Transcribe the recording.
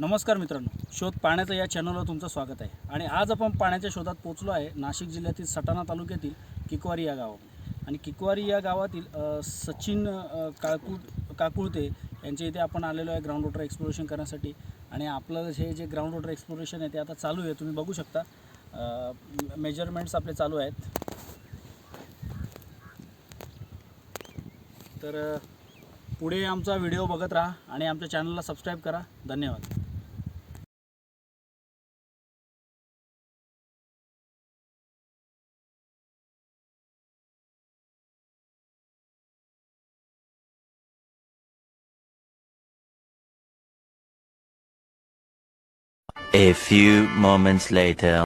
नमस्कार मित्रांनो शोध पाण्याचं या चॅनलवर तुमचं स्वागत आहे. आणि आज आपण पाण्याच्या शोधात पोचलो आहे नाशिक जिल्ह्यातील सटाणा तालुक्यातील किकवारी या गावामध्ये. आणि किकवारी या गावातील सचिन काळकुळ काकू काकुळते यांच्या इथे आपण आलेलो आहे ग्राउंड वॉटर एक्सप्लोरेशन करण्यासाठी. आणि आपलं हे जे ग्राउंड वॉटर एक्सप्लोरेशन आहे ते आता चालू आहे. तुम्ही बघू शकता मेजरमेंट्स आपले चालू आहेत. तर पुढे आमचा व्हिडिओ बघत राहा आणि आमच्या चॅनलला सबस्क्राईब करा. धन्यवाद. A few moments later.